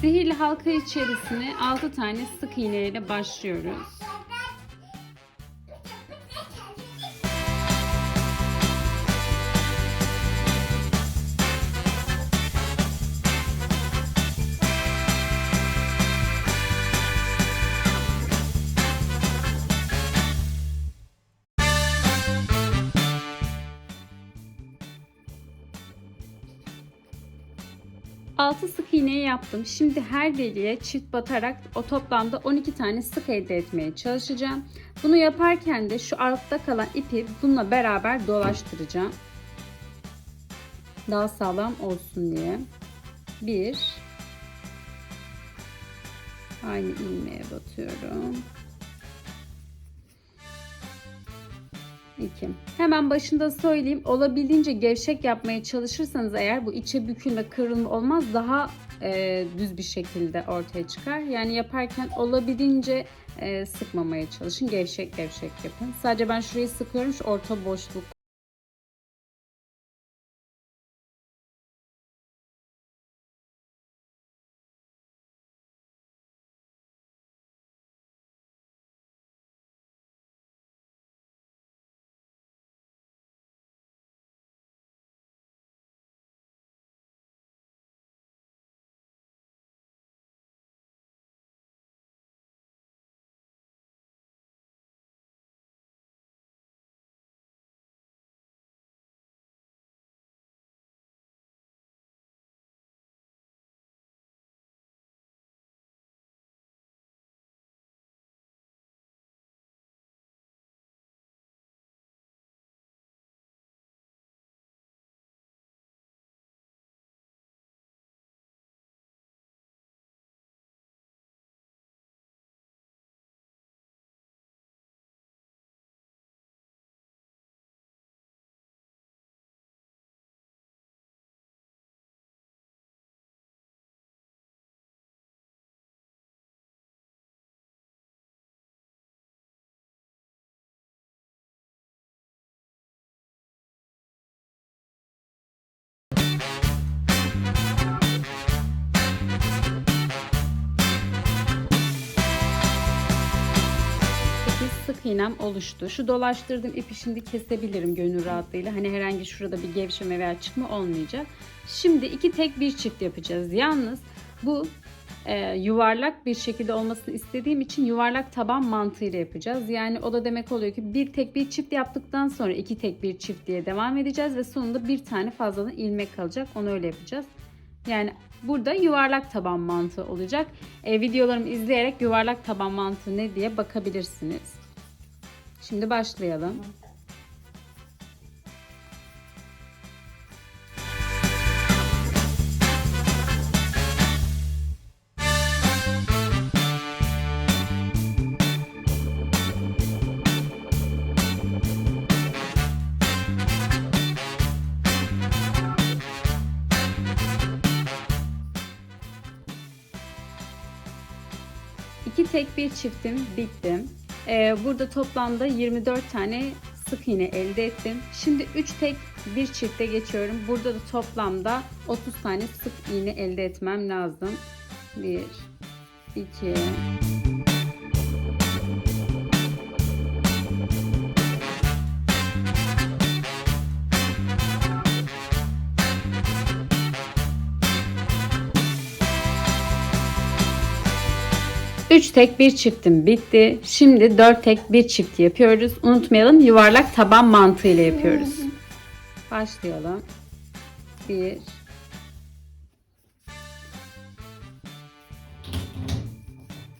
Sihirli halka içerisine 6 tane sık iğne ile başlıyoruz. Altı sık iğneyi yaptım. Şimdi her deliğe çift batarak o toplamda 12 tane sık elde etmeye çalışacağım. Bunu yaparken de şu altta kalan ipi bununla beraber dolaştıracağım. Daha sağlam olsun diye. Bir. Aynı ilmeğe batıyorum. 2. Hemen başında söyleyeyim. Olabildiğince gevşek yapmaya çalışırsanız eğer bu içe bükülme, kırılma olmaz. Daha e, düz bir şekilde ortaya çıkar. Yani yaparken olabildiğince e, sıkmamaya çalışın. Gevşek gevşek yapın. Sadece ben şurayı sıkıyorum. Şu orta boşluk iğnem oluştu. Şu dolaştırdığım ipi şimdi kesebilirim gönül rahatlığıyla. Hani herhangi şurada bir gevşeme veya çıkma olmayacak. Şimdi iki tek bir çift yapacağız. Yalnız bu e, yuvarlak bir şekilde olmasını istediğim için yuvarlak taban mantığıyla yapacağız. Yani o da demek oluyor ki bir tek bir çift yaptıktan sonra iki tek bir çift diye devam edeceğiz ve sonunda bir tane fazladan ilmek kalacak. Onu öyle yapacağız. Yani burada yuvarlak taban mantığı olacak. E, videolarımı izleyerek yuvarlak taban mantığı ne diye bakabilirsiniz. Şimdi başlayalım. İki tek bir çiftim bitti. Ee, burada toplamda 24 tane sık iğne elde ettim. Şimdi 3 tek bir çifte geçiyorum. Burada da toplamda 30 tane sık iğne elde etmem lazım. 1 2 3 tek bir çiftim bitti. Şimdi 4 tek bir çift yapıyoruz. Unutmayalım yuvarlak taban mantığıyla yapıyoruz. Başlayalım. 1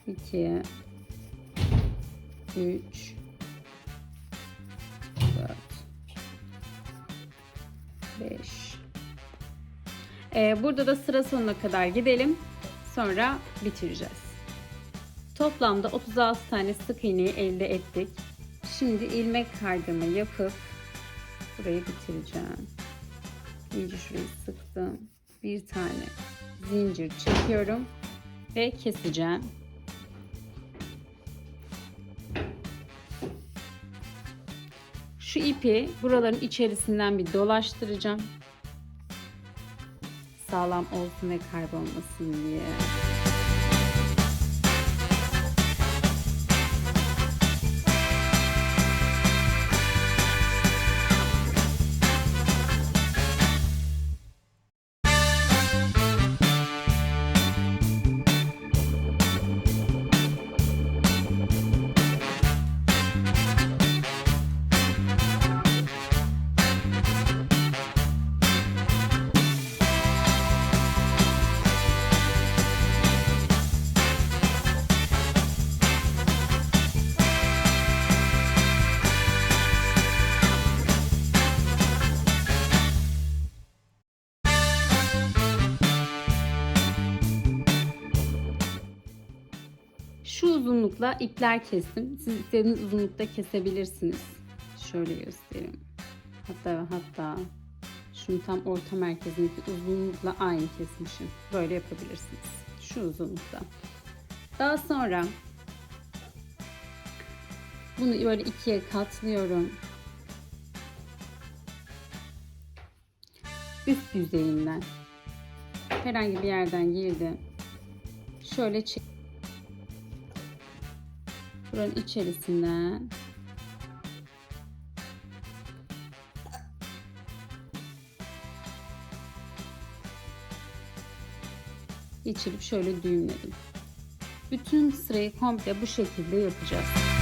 2 3 4 5 Ee, Burada da sıra sonuna kadar gidelim. Sonra bitireceğiz. Toplamda 36 tane sık iğneyi elde ettik. Şimdi ilmek kaydırma yapıp burayı bitireceğim. İyice şurayı sıktım. Bir tane zincir çekiyorum ve keseceğim. Şu ipi buraların içerisinden bir dolaştıracağım. sağlam olsun ve kaybolmasın diye. Uzunlukla ipler kestim. Siz istediğiniz uzunlukta kesebilirsiniz. Şöyle göstereyim. Hatta hatta şunu tam orta merkezindeki uzunlukla aynı kesmişim. Böyle yapabilirsiniz. Şu uzunlukta. Daha sonra bunu böyle ikiye katlıyorum. Üst yüzeyinden herhangi bir yerden girdi. Şöyle çek Buranın içerisinden geçirip şöyle düğümledim. Bütün sırayı komple bu şekilde yapacağız.